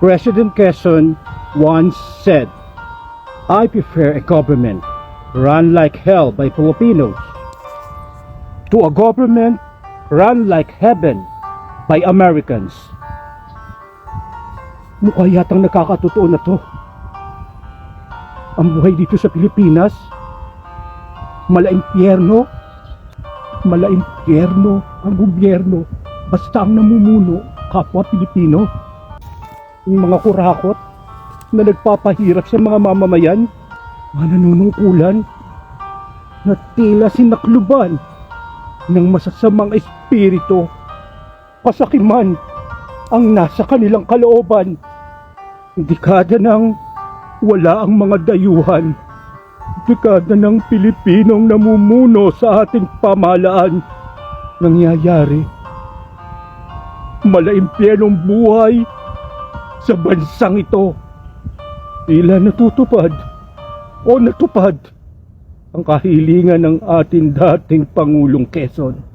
President Quezon once said, I prefer a government run like hell by Filipinos to a government run like heaven by Americans. Mukha yatang nakakatotoo na to. Ang buhay dito sa Pilipinas, mala impyerno, mala impyerno ang gobyerno basta ang namumuno kapwa Pilipino. Yung mga kurakot na nagpapahirap sa mga mamamayan, mga nanunungkulan, na tila sinakluban ng masasamang espiritu, kasakiman ang nasa kanilang kalooban. Dekada ng wala ang mga dayuhan. Dekada ng Pilipinong namumuno sa ating pamahalaan. Nangyayari. Malaimpyenong buhay sa bansang ito. Tila natutupad o natupad ang kahilingan ng ating dating Pangulong Quezon.